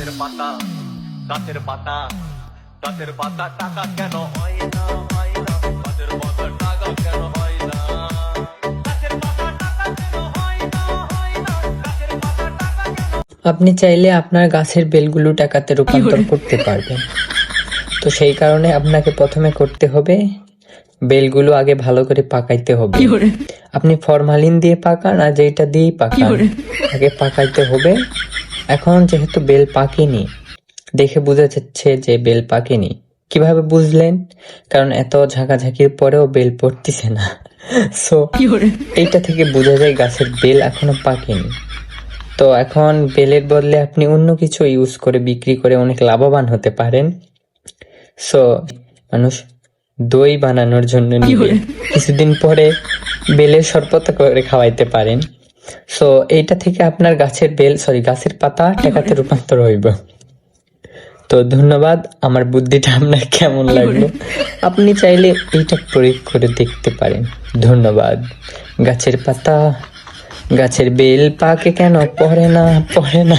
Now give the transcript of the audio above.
গাছের পাতা গাছের পাতা গাছের পাতা টাকা কেন হয় না হয় না? গাছের পাতা টাকা কেন হয় না? গাছের পাতা টাকা কেন হয় না হয় না? গাছের পাতা টাকা কেন আপনি চাইলে আপনার গাছের বেলগুলো টাকাতে রূপান্তর করতে পারবেন। তো সেই কারণে আপনাকে প্রথমে করতে হবে বেলগুলো আগে ভালো করে পাকাইতে হবে। আপনি ফরমালিন দিয়ে পাকান আর যেটা দিয়েই পাকান আগে পাকাইতে হবে। এখন যেহেতু বেল পাকেনি দেখে বোঝা যাচ্ছে যে বেল পাকেনি। কীভাবে বুঝলেন? কারণ এত ঝাঁকাঝাঁকির পরেও বেল পড়তেছে না। সো এইটা থেকে বোঝা যায় গাছের বেল এখনও পাকেনি। তো এখন বেলের বদলে আপনি অন্য কিছু ইউজ করে বিক্রি করে অনেক লাভবান হতে পারেন। সো মানুষ দই বানানোর জন্য নিবে কিছুদিন পরে বেলের শরবত করে খাওয়াইতে পারেন। সো এইটা থেকে আপনার গাছের বেল সরি গাছের পাতা টাকাতে রূপান্তর হইব। তো ধন্যবাদ, আমার বুদ্ধিটা আপনার কেমন লাগল? আপনি চাইলে এইটা প্রয়োগ করে দেখতে পারেন। ধন্যবাদ। গাছের পাতা, গাছের বেল পাকে কেন পড়ে না পড়ে না?